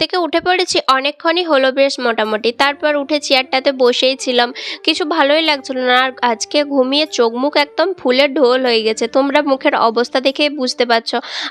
থেকে উঠে পড়েছি, অনেকক্ষণই হলো বেশ মোটামুটি। তারপর উঠে চেয়ারটাতে বসেই ছিলাম। কিছু ভালোই লাগছিল না, আর আজকে ঘুমিয়ে চোখ মুখ একদম ফুলে ঢোল হয়ে গেছে। তোমরা মুখের অবস্থা দেখেই বুঝতে পারছ।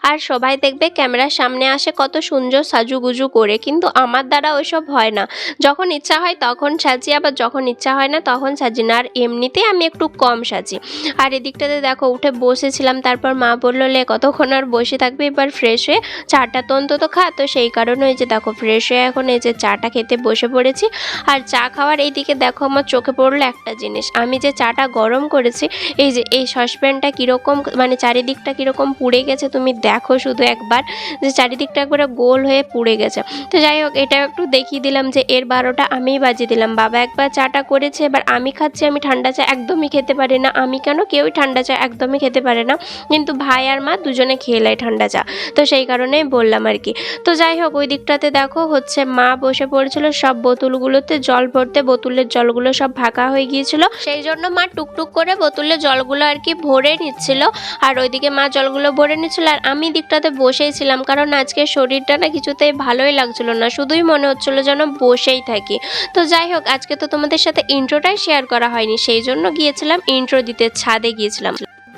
আর সবাই দেখবে ক্যামেরার সামনে আসে কত সুন্দর সাজুগুজু করে, কিন্তু আমার দ্বারা ওইসব হয় না। যখন ইচ্ছা হয় তখন সাজি, আবার যখন ইচ্ছা হয় না তখন সাজি না। আর এমনিতেই আমি একটু কম সাজি। আর এদিকটাতে দেখো, উঠে বসেছিলাম। তারপর মা বলল, লে, কতক্ষণ আর বসে থাকবে? এবার ফ্রেশ হয়ে চাটা তো খা। তো সেই কারণে ওই যে দেখো ফ্রেশ হয়ে এখন এই যে চাটা খেতে বসে পড়েছি। আর চা খাওয়ার এইদিকে দেখো আমার চোখে পড়ল একটা জিনিস। আমি যে চাটা গরম করেছি, এই যে এই সসপ্যানটা কীরকম মানে চারিদিকটা কীরকম পুড়ে গেছে তুমি দেখো শুধু একবার, যে চারিদিকটা একবারে গোল হয়ে পুড়ে গেছে। তো যাই হোক, এটা একটু দেখিয়ে দিলাম যে এর বারোটা আমিই বাজিয়ে দিলাম। বাবা একবার চাটা করেছে, এবার আমি খাচ্ছি, আমি ঠান্ডা চা একদমই খেতে পারি না। আমি কেন? কেউই ঠান্ডা চা একদমই খেতে পারে না। কিন্তু ভাই আর মা দুজনে খেয়ে ঠান্ডা চা। তো সেই কারণেই বললাম আর কি। তো যাই হোক, ওই দিকটাতে দেখো, হচ্ছে মা বসে পড়েছিল সব বোতলগুলোতে, জল ভরতে, বোতলের জলগুলো সব ফাঁকা হয়ে গিয়েছিল। সেই জন্য মা টুকটুক করে বোতলের জলগুলো আর কি ভরে নিচ্ছিল আর ওইদিকে মা জলগুলো ভরে নিচ্ছিল। আর আমি দিকটাতে বসেই ছিলাম কারণ আজকে শরীরটা না কিছুতেই ভালোই লাগছিল না, শুধুই মনে হচ্ছিল যেন বসেই থাকি। তো যাই হোক, আজকে তো তোমাদের সাথে ইন্ট্রোটাই শেয়ার করা হয়নি, সেই জন্য গিয়েছিলাম ইন্ট্রো দিতে, ছাদে গিয়েছিলাম।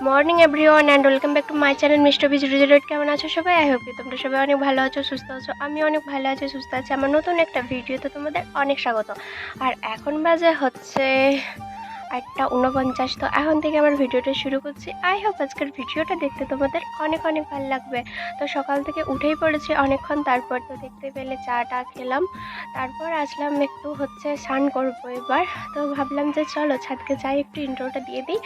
Morning everyone and welcome back to my channel mister বিজ রিজেলেট কেমন আছো সবাই? আই হোপ তোমরা সবাই অনেক ভালো আছো, সুস্থ আছো। আমি অনেক ভালো আছি, সুস্থ আছি। আমার নতুন একটা ভিডিওতে তোমাদের অনেক স্বাগত। আর এখন বাজে হচ্ছে আটটা উনপঞ্চাশ তো এখন থেকে আমার ভিডিওটা শুরু করছি। আই হোপ আজকের ভিডিওটা দেখতে তোমাদের অনেক অনেক ভালো লাগবে। তো সকাল থেকে উঠেই পড়েছি অনেকক্ষণ তারপর তো দেখতে পেলে চাটা খেলাম। তারপর আসলাম একটু হচ্ছে স্নান করব এবার। তো ভাবলাম যে চলো ছাদকে যাই, একটু ইন্ট্রোটা দিয়ে দিই।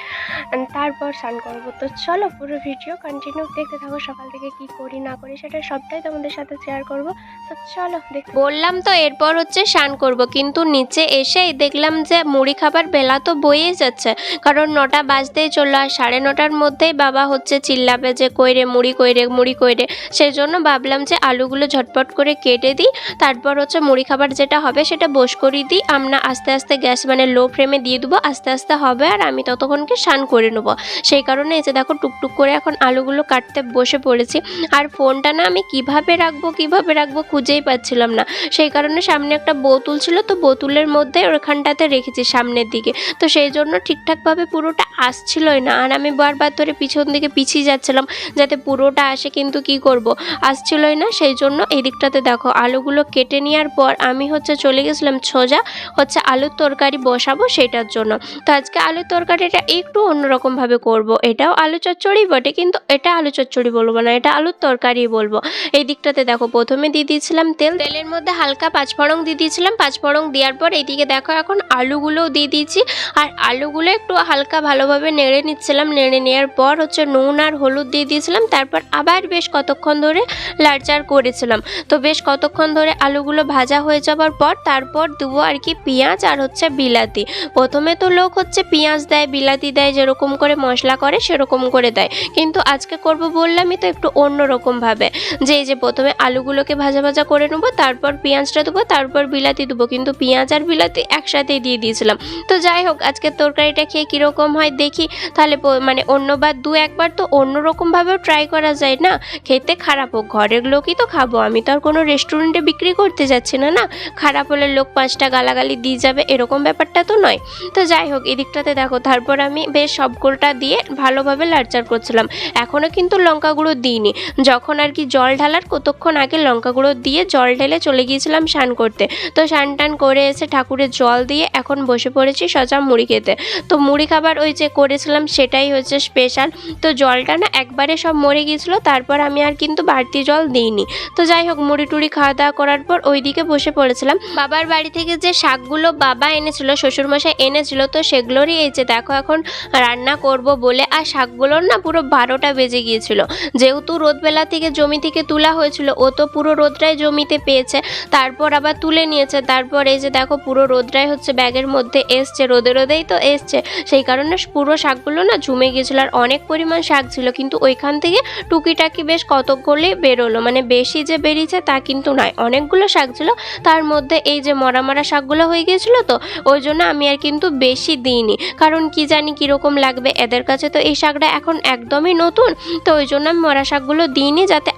তারপর স্নান করব। তো চলো পুরো ভিডিও কন্টিনিউ দেখতে থাকো সকাল থেকে কি করি, না করি, সেটা সবটাই তোমাদের সাথে শেয়ার করব। তো চলো দেখ বললাম তো এরপর হচ্ছে স্নান করব, কিন্তু নিচে এসেই দেখলাম যে মুড়ি খাবার বেলা তো বয়েই যাচ্ছে। কারণ নটা বাজতেই চলল আর সাড়ে নটার মধ্যেই বাবা হচ্ছে চিল্লাবে যে, কইরে মুড়ি কইরে মুড়ি, কইরে। সেই জন্য ভাবলাম যে আলুগুলো ঝটপট করে কেটে দিই। তারপর হচ্ছে মুড়ি খাবার যেটা হবে সেটা বস করিয়ে দিই। আমরা আস্তে আস্তে গ্যাস মানে লো ফ্লেমে দিয়ে দেবো, আস্তে আস্তে হবে আর আমি ততক্ষণকে স্নান করে নেব। সেই কারণে এসে দেখো টুকটুক করে এখন আলুগুলো কাটতে বসে পড়েছি। আর ফোনটা না আমি কীভাবে রাখব কীভাবে রাখব খুঁজেই পাচ্ছিলাম না। সেই কারণে সামনে একটা বোতল ছিল, তো বোতলের মধ্যে ওখানটাতে রেখেছি সামনের দিকে। তো সেই জন্য ঠিকঠাকভাবে পুরোটা আসছিলই না। আর আমি বারবার ধরে পিছন দিকে পিছিয়ে যাচ্ছিলাম, যাতে পুরোটা আসে কিন্তু কি করব? আসছিলই না, সেই জন্য এই দিকটাতে দেখো, আলুগুলো কেটে নেওয়ার পর আমি হচ্ছে চলে গেছিলাম সোজা, হচ্ছে আলুর তরকারি বসাবো সেটার জন্য। তো আজকে আলুর তরকারিটা একটু অন্যরকমভাবে করব। এটাও আলু চচ্চড়ি বটে, কিন্তু এটা আলু চচ্চড়ি বলব না, এটা আলুর তরকারি বলব। এই দিকটাতে দেখো, প্রথমে দিয়ে দিয়েছিলাম তেল, তেলের মধ্যে হালকা পাঁচফোড়ন দিয়ে দিয়েছিলাম, পাঁচফোড়ন দেওয়ার পর এইদিকে দেখো এখন আলুগুলোও দিয়ে দিয়েছি। আর আলুগুলো একটু হালকা ভালোভাবে নেড়ে নিচ্ছিলাম। নেড়ে নেওয়ার পর হচ্ছে নুন আর হলুদ দিয়ে দিয়েছিলাম। তারপর আবার বেশ কতক্ষণ ধরে লাড়চাড় করেছিলাম। তো বেশ কতক্ষণ ধরে আলুগুলো ভাজা হয়ে যাওয়ার পর তারপর দেবো আর কি পেঁয়াজ আর হচ্ছে বিলাতি। প্রথমে তো লোক হচ্ছে পেঁয়াজ দেয়, বিলাতি দেয়, যেরকম করে মশলা করে সেরকম করে দেয়। কিন্তু আজকে করব বললামই তো একটু অন্য রকমভাবে যে যে প্রথমে আলুগুলোকে ভাজা ভাজা করে নেব, তারপর পেঁয়াজটা দেবো, তারপর বিলাতি দেবো। কিন্তু পেঁয়াজ আর বিলাতি একসাথেই দিয়ে দিয়েছিলাম। তো যাই হোক আজকের তরকারিটা খেয়ে কীরকম হয় দেখি। তাহলে মানে অন্যবার দু একবার তো অন্য রকমভাবেও ট্রাই করা যায় না। খেতে খারাপ হোক, ঘরের লোকই তো খাব। আমি তো আর কোনো রেস্টুরেন্টে বিক্রি করতে যাচ্ছি না না? খারাপ হলে লোক পাঁচটা গালাগালি দিয়ে যাবে, এরকম ব্যাপারটা তো নয়। তো যাই হোক, এদিকটাতে দেখো, তারপর আমি বেশ সবগুলোটা দিয়ে ভালোভাবে লাড়চাড় করছিলাম। এখনও কিন্তু লঙ্কা গুঁড়ো দিইনি। যখন আর কি জল ঢালার কতক্ষণ আগে লঙ্কা গুঁড়ো দিয়ে জল ঢেলে চলে গিয়েছিলাম স্নান করতে। তো স্নান টান করে এসে ঠাকুরের জল দিয়ে এখন বসে পড়েছি সজা মুড়ি খেতে। তো মুড়ি খাবার ওই যে করেছিলাম সেটাই হচ্ছে স্পেশাল তো জলটা না একবারে সব মরে গিয়েছিল, তারপর আমি আর কিন্তু বাড়তি জল দিইনি। তো যাই হোক, মুড়ি টুড়ি খাওয়া দাওয়া করার পর ওইদিকে বসে পড়েছিলাম। বাবার বাড়ি থেকে যে শাকগুলো বাবা এনেছিল, শ্বশুরমশাই এনেছিল, তো সেগুলোরই এই যে দেখো এখন রান্না করব বলে, আর শাকগুলোর না পুরো বারোটা বেজে গিয়েছিল। যেহেতু রোদবেলা থেকে জমি থেকে তোলা হয়েছিল, ও তো পুরো রোদটাই জমিতে পেয়েছে। তারপর আবার তুলে নিয়েছে, তারপর এই যে দেখো পুরো রোদটাই হচ্ছে ব্যাগের মধ্যে এসছে, রোদে রোদে মধ্যেই তো এসছে। সেই কারণে পুরো শাকগুলো না ঝুমে গিয়েছিল আর অনেক পরিমাণ শাক ছিল। কিন্তু ওইখান থেকে টুকিটাকি বেশ কতকগুলি বেরোলো। মানে বেশি যে বেরিয়েছে তা কিন্তু নয়, অনেকগুলো শাক ছিল। তার মধ্যে এই যে মরা মরা শাকগুলো হয়ে গিয়েছিল তো, ওই জন্য আমি আর কিন্তু বেশি দিইনি। কারণ কি জানি কীরকম লাগবে, এদের কাছে তো এই শাকটা এখন একদমই নতুন। তো ওই জন্য আমি মরা শাকগুলো দিইনি যাতে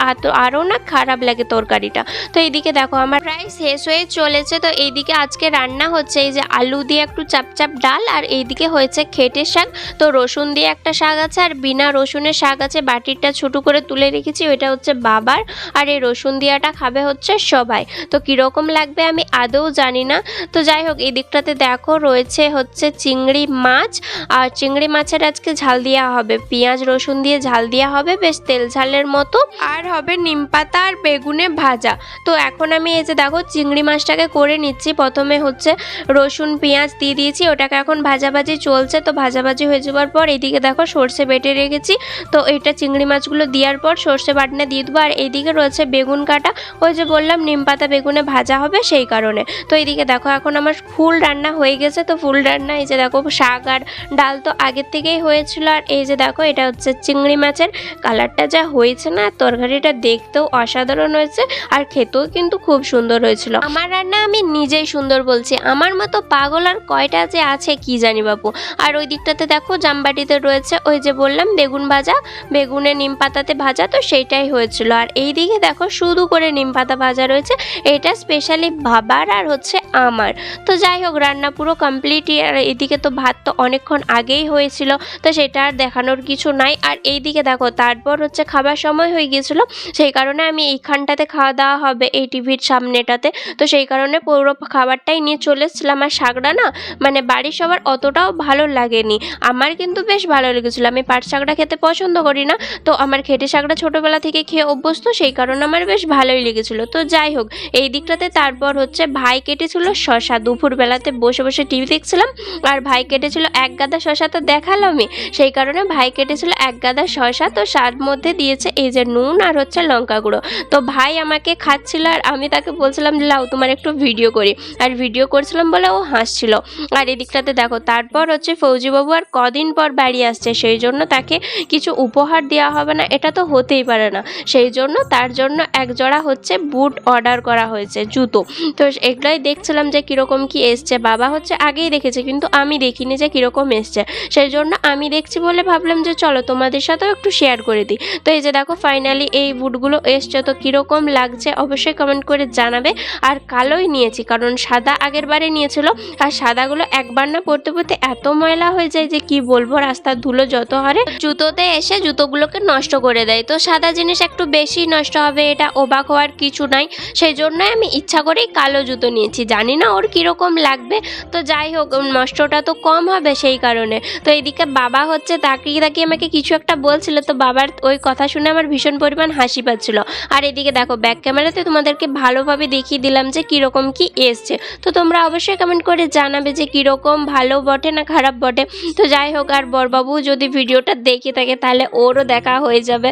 আরও না খারাপ লাগে তরকারিটা। তো এইদিকে দেখো, আমার প্রায় শেষ হয়ে চলেছে। তো এইদিকে আজকে রান্না হচ্ছে এই যে আলু দিয়ে একটু চাপচাপ ডাল আর এইদিকে হয়েছে খেটে শাক। তো রসুন দিয়ে একটা শাক আছে আর বিনা রসুনের শাক আছে, বাটিরটা ছোটো করে তুলে রেখেছি, ওইটা হচ্ছে বাবার। আর এই রসুন দিয়াটা খাবে হচ্ছে সবাই। তো কীরকম লাগবে আমি আদৌ জানি না। তো যাই হোক, এই দিকটাতে দেখো রয়েছে হচ্ছে চিংড়ি মাছ। আর চিংড়ি মাছের আজকে ঝাল দেওয়া হবে। পেঁয়াজ, রসুন দিয়ে ঝাল দেওয়া হবে, বেশ তেল ঝালের মতো। আর হবে নিম পাতা আর বেগুনে ভাজা। তো এখন আমি এই যে দেখো, চিংড়ি মাছটাকে করে নিচ্ছি। প্রথমে হচ্ছে রসুন, পেঁয়াজ দিয়ে দিয়েছি, ওটাকে এখন ভাজাভাজি চলছে, তো ভাজাভাজি হয়ে যাওয়ার পর এদিকে দেখো সর্ষে বেটে রেখেছি। তো এটা চিংড়ি মাছগুলো দেওয়ার পর সর্ষে বাটনা দিয়ে দেবো। আর এইদিকে রয়েছে বেগুন কাটা। ওই যে বললাম, নিম পাতা বেগুনে ভাজা হবে সেই কারণে। তো এইদিকে দেখো এখন আমার ফুল রান্না হয়ে গেছে। তো ফুল রান্না, এই যে দেখো শাক আর ডাল তো আগের থেকেই হয়েছিল। আর এই যে দেখো, এটা হচ্ছে চিংড়ি মাছের কালারটা যা হয়েছে না, তরকারিটা দেখতেও অসাধারণ হয়েছে। আর খেতেও কিন্তু খুব সুন্দর হয়েছিল। আমার রান্না আমি নিজেই সুন্দর বলছি। আমার মতো পাগল আর কয়টা যে আছে কি জানি বাপু। আর ওই দিকটাতে দেখো, জামবাটিতে রয়েছে ওই যে বললাম, বেগুন ভাজা। বেগুনে নিম পাতাতে ভাজা, তো সেইটাই হয়েছিল। আর এই দিকে দেখো, শুধু করে নিম পাতা ভাজা রয়েছে। এটা স্পেশালি বাবার আর হচ্ছে আমার। তো যাই হোক, রান্না পুরো কমপ্লিটই আর এদিকে তো ভাত তো অনেকক্ষণ আগেই হয়েছিল, তো সেটা আর দেখানোর কিছু নাই। আর এই দিকে দেখো, তারপর হচ্ছে খাবার সময় হয়ে গিয়েছিল, সেই কারণে আমি এইখানটাতে খাওয়া দাওয়া হবে এই টিভির সামনেটাতে। তো সেই কারণে পুরো খাবারটাই নিয়ে চলে এসেছিলাম। আর শাকটা না মানে বাড়ির সবার অতটাও ভালো লাগেনি। আমার কিন্তু বেশ ভালো লেগেছিলো। আমি পাট শাকটা খেতে পছন্দ করি না। তো আমার খেটে শাকটা ছোটোবেলা থেকে খেয়ে অভ্যস্ত, সেই কারণে আমার বেশ ভালোই লেগেছিলো। তো যাই হোক, এই দিকটাতে তারপর হচ্ছে ভাই কেটেছিল শশা। দুপুরবেলাতে বসে বসে টিভি দেখছিলাম, আর ভাই কেটেছিল এক গাদা শশা তো দেখালামই। সেই কারণে ভাই কেটেছিল এক গাদা শশা, তো সার মধ্যে দিয়েছে এই যে নুন আর হচ্ছে লঙ্কা গুঁড়ো। তো ভাই আমাকে খাচ্ছিল আর আমি তাকে বলছিলাম লাও তোমার একটু ভিডিও করি। আর ভিডিও করছিলাম বলে ও হাসছিল। আর এদিকটাতে দেখো তারপর হচ্ছে ফৌজিবাবু আর কদিন পর বাড়ি আসছে, সেই জন্য তাকে কিছু উপহার দেওয়া হবে না, এটা তো হতেই পারে না। সেই জন্য তার জন্য এক জোড়া হচ্ছে বুট অর্ডার করা হয়েছে, জুতো। তো এগুলোই দেখছিলাম যে কীরকম কি এসছে, বাবা হচ্ছে আগেই দেখেছে, কিন্তু আমি দেখিনি যে কীরকম এসছে। সেই জন্য আমি দেখছি বলে ভাবলাম যে চলো তোমাদের সাথেও একটু শেয়ার করে দিই। তো এই যে দেখো ফাইনালি এই বুটগুলো এসছে, তো কীরকম লাগছে অবশ্যই কমেন্ট করে জানাবে। আর কালোই নিয়েছি, কারণ সাদা আগের বারে নিয়েছিল, আর সাদাগুলো একবার না পরতে পরতে এত ময়লা হয়ে যায় যে কি বলব, রাস্তার ধুলো যত হারে। জুতোতে এসে জুতোগুলোকে নষ্ট করে দেয়। তো সাদা জিনিস একটু বেশি নষ্ট হবে, এটা অবাক হওয়ার কিছু নাই। সেই জন্যই আমি ইচ্ছা করেই কালো জুতো নিয়েছি। জানি না ওর কীরকম লাগবে। তো যাই হোক নষ্টটা তো কম হবে সেই কারণে। তো এদিকে বাবা হচ্ছে তাকিয়ে তাকিয়ে আমাকে কিছু একটা বলছিল। তো বাবার ওই কথা শুনে আমার ভীষণ পরিমাণ হাসি পাচ্ছিল। আর এদিকে দেখো ব্যাক ক্যামেরাতে তোমাদেরকে ভালোভাবে দেখিয়ে দিলাম যে কীরকম কি এসছে। তো তোমরা অবশ্যই কমেন্ট করে জানাবে যে কীরকম ভালো বটে না খারাপ বটে? তো যাই হোক, আর বরবাবু যদি ভিডিওটা দেখে থাকে, তাহলে ওরও দেখা হয়ে যাবে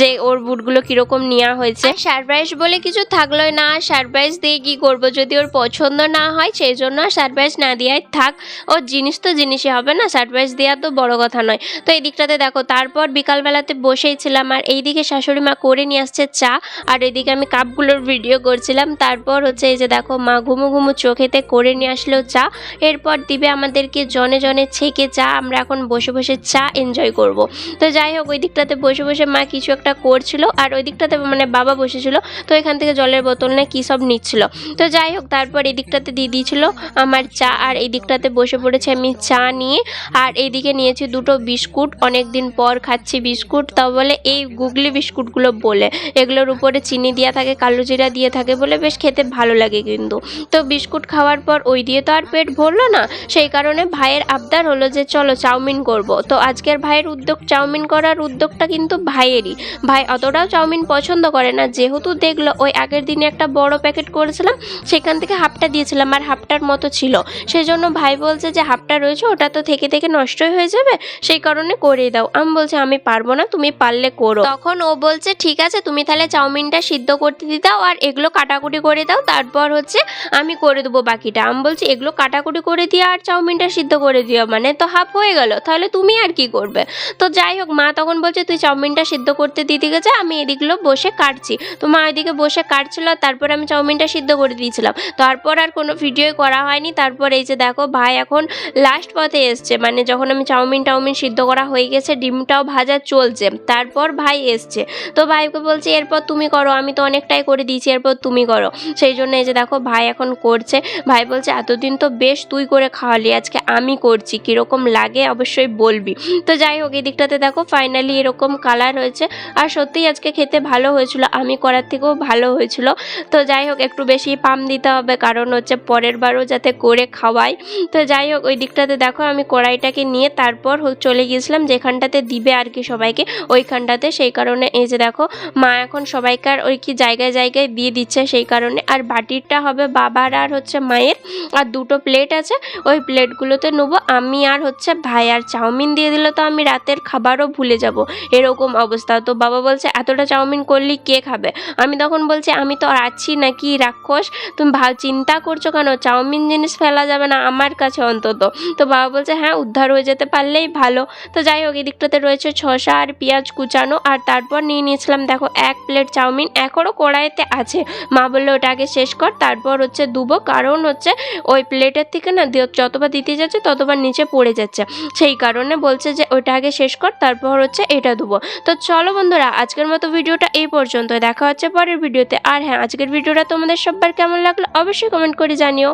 যে ওর বুটগুলো কীরকম নেওয়া হয়েছে। সারপ্রাইজ বলে কিছু থাকলোই না সারপ্রাইজ দিয়ে কী করব? যদি ওর পছন্দ না হয় সেই জন্য সারপ্রাইজ না দেওয়াই থাক। ওর জিনিস তো জিনিসই হবে না, সারপ্রাইজ দেওয়া তো বড় কথা নয়। তো এই দিকটাতে দেখো, তারপর বিকালবেলাতে বসেই ছিলাম, আর এইদিকে শাশুড়ি মা করে নিয়ে আসছে চা, আর এদিকে আমি কাপগুলোর ভিডিও করছিলাম। তারপর হচ্ছে এই যে দেখো, মা ঘুমু ঘুমু চোখেতে করে নিয়ে আসলো চা। এরপর দিবে আমাদেরকে জনে জনে ছেঁকে চা আমরা এখন বসে বসে চা এনজয় করব। তো যাই হোক, ওই দিকটাতে বসে বসে মা কিছু একটা করছিল, আর ওই দিকটাতে মানে বাবা বসেছিল, তো এখান থেকে জলের বোতল নিয়ে কী সব নিচ্ছিল। তো যাই হোক, তারপর এই দিকটাতে দিয়ে দিয়েছিল আমার চা, আর এই দিকটাতে বসে পড়েছে আমি চা নিয়ে, আর এইদিকে নিয়েছি দুটো বিস্কুট। অনেক দিন পর খাচ্ছি বিস্কুট তা বলে এই গুগলি বিস্কুটগুলো বলে। এগুলোর উপরে চিনি দেওয়া থাকে, কালো জিরা দিয়ে থাকে বলে বেশ খেতে ভালো লাগে কিন্তু। তো বিস্কুট খাওয়ার পর ওই দিয়ে তো আর পেট ভরলো না, সেই কারণে ভাইয়ের আবদার হলো যে চলো চাউমিন করব। তো আজকের ভাইয়ের উদ্যোগ চাউমিন করার উদ্যোগটা কিন্তু ভাইয়েরই। ভাই অতটাও চাউমিন পছন্দ করে না। যেহেতু দেখল, ওই আগের দিনে একটা বড় প্যাকেট করেছিলাম, সেখান থেকে হাফটা দিয়েছিলাম আর হাফটার মতো ছিল। সেই জন্য ভাই বলছে যে হাফটা রয়েছে, ওটা তো থেকে থেকে নষ্টই হয়ে যাবে, সেই কারণে করেই দাও। আমি বলছি, আমি পারব না, তুমি পারলে করো। তখন ও বলছে, ঠিক আছে, তুমি তাহলে চাউমিনটা সিদ্ধ করতে দিয়ে দাও আর এগুলো কাটাকুটি করে দাও। তারপর হচ্ছে আমি করে দেবো বাকিটা। আমি বলছি, এগুলো কাটাকুটি করে দিয়ে আর চাউমিন চাউমিনটা সিদ্ধ করে দিও মানে তো হাফ হয়ে গেল, তাহলে তুমি আর কি করবে? তো যাই হোক, মা তখন বলছে, তুই চাউমিনটা সিদ্ধ করতে দিতে গেছে, আমি এদিকগুলো বসে কাটছি। তো মা এদিকে বসে কাটছিল, তারপর আমি চাউমিনটা সিদ্ধ করে দিয়েছিলাম। তারপর আর কোনো ভিডিও করা হয়নি। তারপর এই যে দেখো, ভাই এখন লাস্ট পথে এসছে মানে যখন আমি চাউমিন টাউমিন সিদ্ধ করা হয়ে গেছে, ডিমটাও ভাজা চলছে, তারপর ভাই এসছে। তো ভাইকে বলছে, এরপর তুমি করো, আমি তো অনেকটাই করে দিয়েছি, এরপর তুমি করো। সেই জন্য এই যে দেখো, ভাই এখন করছে। ভাই বলছে, এতদিন তো বেশ তুই করে খাওয়ালি আজকে আমি করছি, কীরকম লাগে অবশ্যই বলবি। তো যাই হোক, এই দিকটাতে দেখো ফাইনালি এরকম কালার হয়েছে। আর সত্যিই আজকে খেতে ভালো হয়েছিল, আমি করার থেকেও ভালো হয়েছিল। তো যাই হোক, একটু বেশি পাম দিতে হবে, কারণ হচ্ছে পরের বারও যাতে করে খাওয়াই। তো যাই হোক, ওই দিকটাতে দেখো, আমি কড়াইটাকে নিয়ে তারপর চলে গিয়েছিলাম, যেখানটাতে দিবে আর কি সবাইকে, ওইখানটাতে। সেই কারণে এই যে দেখো, মা এখন সবাইকার ওই কি জায়গায় জায়গায় দিয়ে দিচ্ছে, সেই কারণে। আর বাটিরটা হবে বাবার আর হচ্ছে মায়ের। আর দুটো প্লেট আছে, ওই প্লেটগুলোতে নেব। আমি আর হচ্ছে ভাই আর চাউমিন দিয়ে দিলে তো আমি রাতের খাবারও ভুলে যাব। এরকম অবস্থা। তো বাবা বলছে, এতটা চাউমিন করলি কে খাবে? আমি তখন বলছি, আমি তো আর আছি নাকি রাক্ষস? তুমি ভাব চিন্তা করছ কেন? চাউমিন জিনিস ফেলা যাবে না আমার কাছে অন্তত। তো বাবা বলছে হ্যাঁ উদ্ধার হয়ে যেতে পারলেই ভালো। তো যাই হোক, এদিকটাতে রয়েছে শসা আর পেঁয়াজ কুচানো। আর তারপর নিয়ে নিয়েছিলাম, দেখো, এক প্লেট চাউমিন। এখনও কড়াইতে আছে। মা বলল, ওটা আগে শেষ কর, তারপর হচ্ছে দুবো। কারণ হচ্ছে ওই প্লেটের থেকে না যতবার দিতে যাচ্ছে, ততবার নিচে পড়ে যাচ্ছে। সেই কারণে বলছে যে, ওইটা আগে শেষ কর, তারপর হচ্ছে এটা দেবো তো চলো বন্ধুরা, আজকের মতো ভিডিওটা এই পর্যন্ত দেখা হচ্ছে পরের ভিডিওতে। আর হ্যাঁ আজকের ভিডিওটা তোমাদের সব্বার কেমন লাগল অবশ্যই কমেন্ট করে জানিও।